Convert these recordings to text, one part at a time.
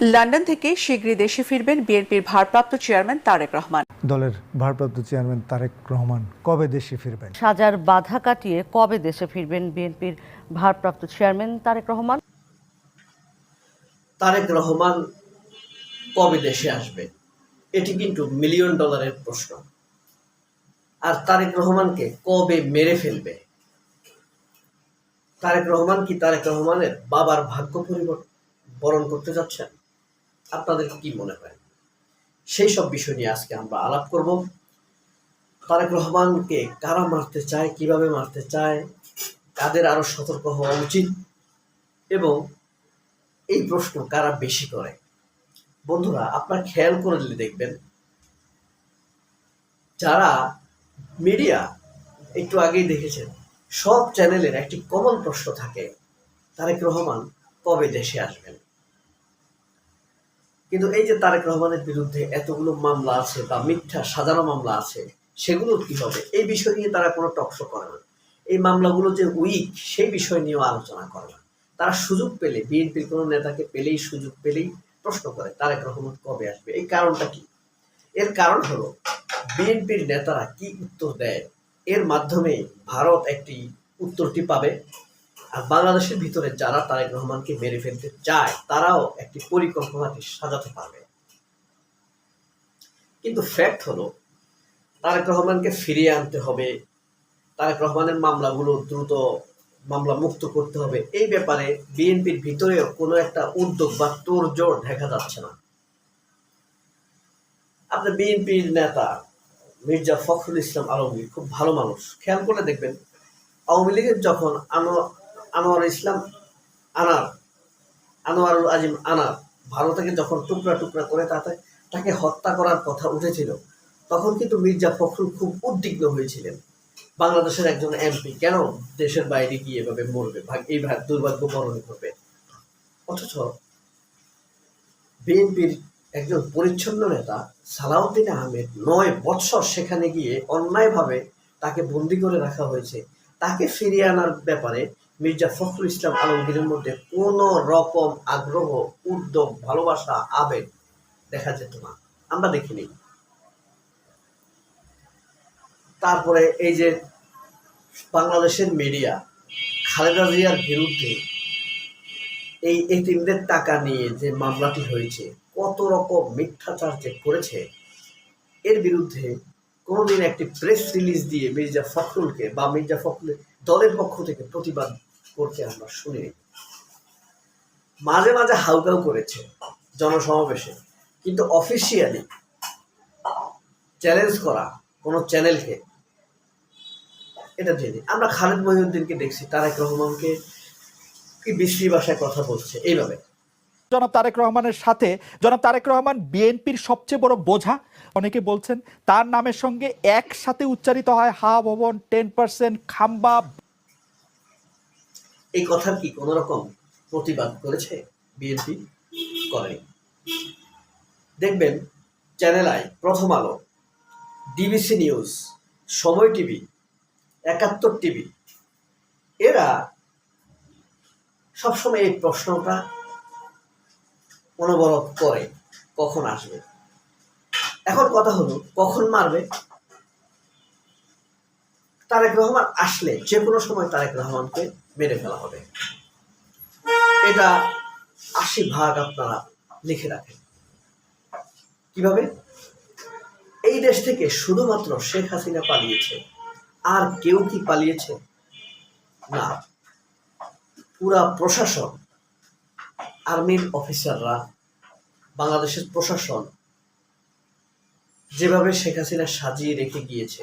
London থেকে শীঘ্রই দেশে ফিরবেন বিএনপির ভারপ্রাপ্ত চেয়ারম্যান তারেক রহমান। দলের ভারপ্রাপ্ত চেয়ারম্যান তারেক রহমান কবে দেশে ফিরবেন? সাজার বাধা কাটিয়ে কবে দেশে ফিরবেন বিএনপির ভারপ্রাপ্ত চেয়ারম্যান তারেক রহমান? তারেক রহমান কবে দেশে আসবে? এটি কিন্তু মিলিয়ন ডলারের প্রশ্ন। আর তারেক রহমানকে কবে মেরে ফেলবে? তারেক রহমান কি তারেক রহমানের বাবার ভাগ্য পরিবর্তন বরণ করতে যাচ্ছেন? আপনাদের কি মনে হয়? সেই সব বিষয় নিয়ে আজকে আমরা আলাপ করব। তারেক রহমানকে কারা মারতে চায়, কীভাবে মারতে চায় কাদের আরও সতর্ক হওয়া উচিত এবং এই প্রশ্ন কারা বেশি করে? বন্ধুরা, আপনার খেয়াল করে দিলে দেখবেন, যারা মিডিয়া একটু আগেই দেখেছেন, সব চ্যানেলের একটি কমন প্রশ্ন থাকে, তারেক রহমান কবে দেশে আসবেন? কিন্তু এই যে তারেক রহমানের বিরুদ্ধে এতগুলো মামলা আছে বা মিথ্যা সাজানো মামলা আছে, সেগুলো কি হবে? এই বিষয় নিয়ে তারা কোনো টকশো করে না। এই মামলাগুলো যে উইক সেই বিষয় নিয়েও আলোচনা করে না। তারা সুযোগ পেলে, বিএনপির কোনো নেতাকে পেলেই সুযোগ পেলেই প্রশ্ন করে, তারেক রহমান কবে আসবে? এই কারণটা কি? এর কারণ হলো, বিএনপির নেতারা কি উত্তর দেয়? এর মাধ্যমে ভারত একটি উত্তরটি পাবে। আর বাংলাদেশের ভিতরে যারা তারেক রহমানকে মেরে ফেলতে চায়, তারাও একটি পরিকল্পনাটি সাজাতে পারবে। কিন্তু ফ্যাক্ট হলো, তারেক রহমানকে ফিরিয়ে আনতে হবে, তারেক রহমানের মামলাগুলো দ্রুত মামলা মুক্ত করতে হবে। এই ব্যাপারে বিএনপির ভিতরেও কোনো একটা উদ্যোগ বা তোড়জোড় দেখা যাচ্ছে না। আপনার বিএনপির নেতা মির্জা ফখরুল ইসলাম আলমগীর খুব ভালো মানুষ। খেয়াল করে দেখবেন, আওয়ামী লীগের যখন আনোয়ার ইসলাম আনার, আনোয়ারুল আজিম আনার, ভারতকে যখন টুকরা টুকরা করে তাতে, তাকে হত্যা করার কথা উঠেছিল, তখন কিন্তু মির্জা ফখরুল খুব উদ্বিগ্ন হয়েছিলেন। বাংলাদেশের একজন এমপি, কেন দেশের বাইরে গিয়ে এভাবে মরবে? এই ভাগ, দুর্ভাগ্য বরণ করবে। অথচ বিএনপির একজন পরিচ্ছন্ন নেতা, সালাউদ্দিন আহমেদ, নয় বৎসর সেখানে গিয়ে অন্যায়ভাবে তাকে বন্দি করে রাখা হয়েছে। তাকে ফিরিয়ে আনার ব্যাপারে মির্জা ফখরুল ইসলাম আলমগীরের মধ্যে কোনো রকম আগ্রহ উদ্যোগ ভালোবাসা, আবেগ দেখা যেত না। আমরা দেখিনি। তারপরে এই যে বাংলাদেশের মিডিয়া, খালেদা জিয়ার বিরুদ্ধে এই এতিমদের টাকা নিয়ে যে মামলাটি হয়েছে, কত রকম মিথ্যাচার যে করেছে, এর বিরুদ্ধে কোনোদিন একটি প্রেস রিলিজ দিয়ে মির্জা ফখরুলকে বা মির্জা ফখরুলের দলের পক্ষ থেকে প্রতিবাদ করতে আমরা শুনিনি মাঝে মাঝে হাউকাউ করেছে জনসমাবেশে। কিন্তু অফিসিয়ালি চ্যালেঞ্জ করা কোনো চ্যানেলকে এটা জেনে আমরা খালেদ মহিউদ্দিনকে দেখছি, তারেক রহমানকে কি বিশ্রী ভাষায় কথা বলছে, এইভাবে। জনাব তারেক রহমানের সাথে, জনাব তারেক রহমান বিএনপির সবচেয়ে বড় বোঝা, অনেকে বলছেন তার নামের সঙ্গে একসাথে উচ্চারিত হয়, হা, ভবন, টেন পার্সেন্ট, খাম্বা এই কথার কি কোনো রকম প্রতিবাদ করেছে বিএনপি? করেনি। দেখবেন, channel I, Prothom Alo, DBC news, Somoy TV, Ekattor TV, এরা সবসময় এই প্রশ্নটা অনবরত করে, কখন আসবে? এখন কথা হলো, কখন মারবে? তারেক রহমান আসলে যে কোনো সময় তারেক রহমানকে মেরে ফেলা হবে। এটা আশি ভাগ আপনারা লিখে রাখেন। কীভাবে? এই দেশ থেকে শুধুমাত্র শেখ হাসিনা পালিয়েছে, আর কেউ কি পালিয়েছে? না। পুরা প্রশাসন, আর্মির অফিসাররা, বাংলাদেশের প্রশাসন, যেভাবে শেখ হাসিনা সাজিয়ে রেখে গিয়েছে,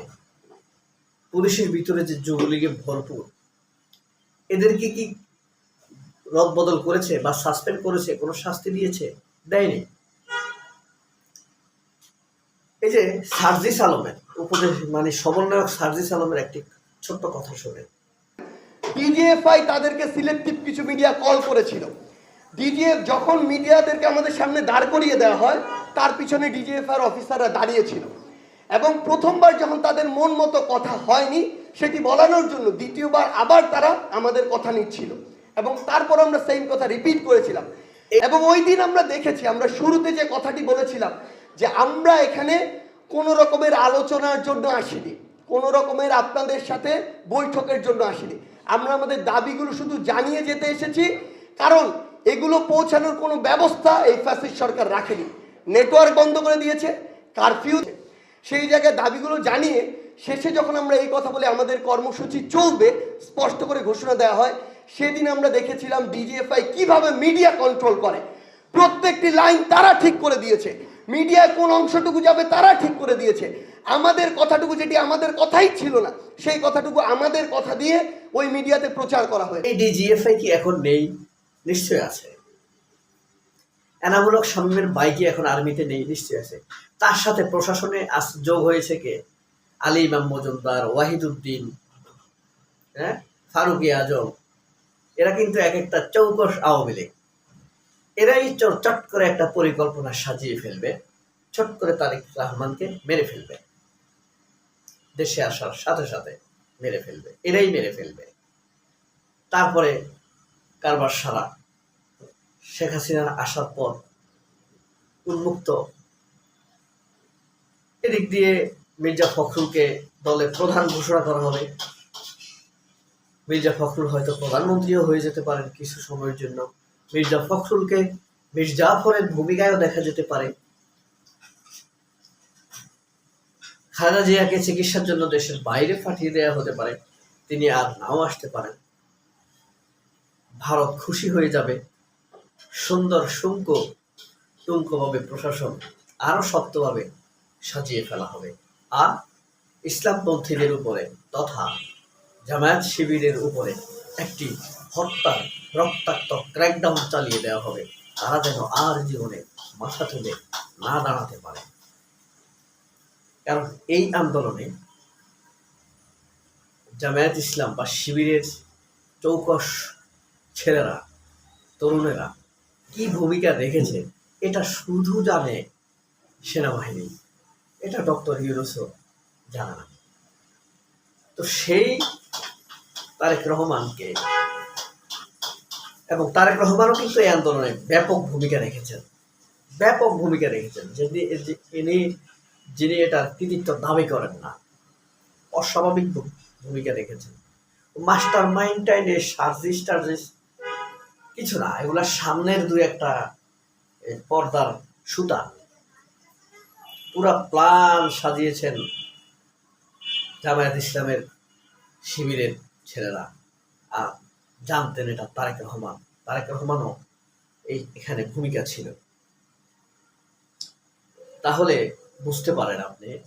পুলিশের ভিতরে যে যুবলীগে ভরপুর এদেরকে কি রদ বদল করেছে বা সাসপেন্ড করেছে, কোনো শাস্তি দিয়েছে? দেয়নি। এই যে সার্জিস আলমের উপদেশ মানে সমন্বয়ক সার্জিস আলমের একটি ছোট্ট কথা ডিজিএফআই তাদেরকে সিলেক্টিভ কিছু মিডিয়া কল করেছিল। ডিজিএফ যখন মিডিয়াদেরকে আমাদের সামনে দাঁড় করিয়ে দেওয়া হয়, তার পিছনে ডিজিএফআই অফিসাররা দাঁড়িয়েছিল এবং প্রথমবার যখন তাদের মন মতো কথা হয়নি সেটি বলানোর জন্য দ্বিতীয়বার আবার তারা আমাদের কথা নিচ্ছিল। এবং তারপর আমরা সেম কথা রিপিট করেছিলাম। এবং ওই দিন আমরা দেখেছি, আমরা শুরুতে যে কথাটি বলেছিলাম যে আমরা এখানে কোনো রকমের আলোচনার জন্য আসিনি, কোনো রকমের আপনাদের সাথে বৈঠকের জন্য আসিনি। আমরা আমাদের দাবিগুলো শুধু জানিয়ে যেতে এসেছি, কারণ এগুলো পৌঁছানোর কোনো ব্যবস্থা এই ফ্যাসিস্ট সরকার রাখেনি। নেটওয়ার্ক বন্ধ করে দিয়েছে কারফিউ সেই জায়গায় দাবিগুলো জানিয়ে শেষে যখন আমরা এই কথা বলে, আমাদের কর্মসূচি চলবে, স্পষ্ট করে ঘোষণা দেওয়া হয়, সেদিন আমরা দেখেছিলাম ডিজিএফআই কীভাবে মিডিয়া কন্ট্রোল করে। প্রত্যেকটি লাইন তারা ঠিক করে দিয়েছে। মিডিয়ায় কোন অংশটুকু যাবে তারা ঠিক করে দিয়েছে। আমাদের কথাটুকু যেটি আমাদের কথাই ছিল না, সেই কথাটুকু আমাদের কথা দিয়ে ওই মিডিয়াতে প্রচার করা হয় এই ডিজিএফআই কি এখন নেই? নিশ্চয় আছে। এনামূলক শামীমের বাইকে এখন আর্মিতে নেই? নিশ্চয় আছে। তার সাথে প্রশাসনে আস যোগ হয়েছে কে? আলী ইমাম মজুমদার, ওয়াহিদুদ্দিন হ্যাঁ? ফারুকি আজম, এরা কিন্তু এক একটা চৌকস আওয়ামী লীগ। এরাই চট করে একটা পরিকল্পনা সাজিয়ে ফেলবে, চট করে তারেক রহমানকে মেরে ফেলবে, দেশে আসার সাথে সাথে মেরে ফেলবে, এরাই মেরে ফেলবে। তারপরে কারবার সারা, শেখ হাসিনার আসার পর উন্মুক্ত। এদিক দিয়ে মির্জা ফখরুলকে দলের প্রধান ঘোষণা করা হবে। মির্জা ফখরুল হয়তো প্রধানমন্ত্রীও হয়ে যেতে পারেন কিছু সময়ের জন্য। মির্জা ফখরুলকে মির্জাফরের ভূমিকায়ও দেখা যেতে পারে। খালেদা জিয়াকে চিকিৎসার জন্য দেশের বাইরে পাঠিয়ে দেওয়া হতে পারে। তিনি আর নাও আসতে পারেন। ভারত খুশি হয়ে যাবে। সুন্দর শুঙ্ক টুঙ্কভাবে প্রশাসন আরও শক্তভাবে সাজিয়ে ফেলা হবে। আর ইসলামপন্থীদের উপরে তথা জামায়াত শিবিরের উপরে একটি হত্যার রক্তাক্ত ক্র্যাকডাউন চালিয়ে দেওয়া হবে। তারা যেন আর জীবনে মাথা তুলে না দাঁড়াতে পারে। কারণ এই আন্দোলনে জামায়াত ইসলাম বা শিবিরের চৌকস ছেলেরা, তরুণেরা কি ভূমিকা রেখেছে, এটা শুধু জানে সেনাবাহিনী। এটা ডক্টর ইউনুসও জানে তো সেই তারেক রহমানকে এবং তারেক রহমানও কিন্তু এই আন্দোলনে ব্যাপক ভূমিকা রেখেছেন। ব্যাপক ভূমিকা রেখেছেন। যিনি ইনি, যিনি এটার কৃতিত্ব দাবি করেন না, অস্বাভাবিক ভূমিকা রেখেছেন। মাস্টার মাইন্ড টাইনে সার্জিস টার্জিস কিছু না, এগুলা সামনের দুই একটা পর্দার সুতা। পুরা প্লান সাজিয়েছেন জামায়াত ইসলামের শিবিরের ছেলেরা। আর জানতেন এটা তারেক রহমান। তারেক রহমানও এই এখানে ভূমিকা ছিল। তাহলে বুঝতে পারেন আপনি,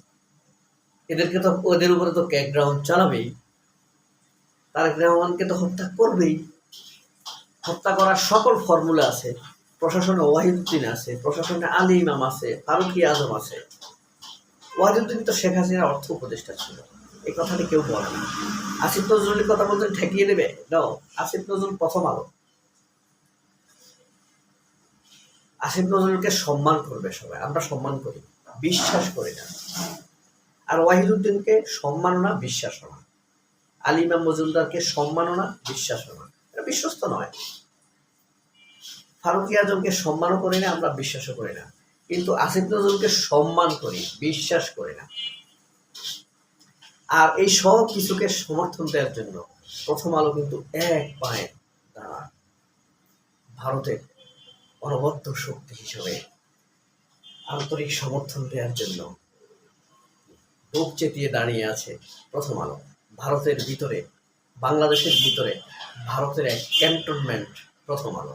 এদেরকে তো, ওদের উপরে তো ক্যাকগ্রাউন্ড চালাবেই। তারেক রহমানকে তো হত্যা করবেই। হত্যা করার সকল ফর্মুলা আছে। প্রশাসনে ওয়াহিদুদ্দিন আছে, প্রশাসনে আলী ইমাম আছে, ফারুকি আজম আছে। ওয়াহিদুদ্দিন তো শেখ হাসিনার অর্থ উপদেষ্টা ছিল। এই কথাটি কেউ বলে না। আসিফ নজরুলের কথা বলতে ঠেকিয়ে দেবে নাও আসিফ নজরুল প্রথম আলো। আসিফ নজরুলকে সম্মান করবে সবাই, আমরা সম্মান করি, বিশ্বাস করি না। আর ওয়াহিদুদ্দিনকে সম্মানও না, বিশ্বাসও না। আলী ইমাম মজুমদারকে সম্মানও না, বিশ্বাসও না। এটা বিশ্বস্ত নয়। ফারুকি আজমকে সম্মানও করি না, আমরা বিশ্বাসও করি না। কিন্তু আসিফ নজরুলকে সম্মান করি, বিশ্বাস করি না। আর এই সব কিছুকে সমর্থন দেওয়ার জন্য প্রথম আলো কিন্তু এক পায়ে তারা ভারতের অনবদ্য শক্তি হিসেবে আন্তরিক সমর্থন দেওয়ার জন্য বুক চেতিয়ে দাঁড়িয়ে আছে প্রথম আলো। ভারতের ভিতরে, বাংলাদেশের ভিতরে ভারতের এক ক্যান্টনমেন্ট প্রথম আলো।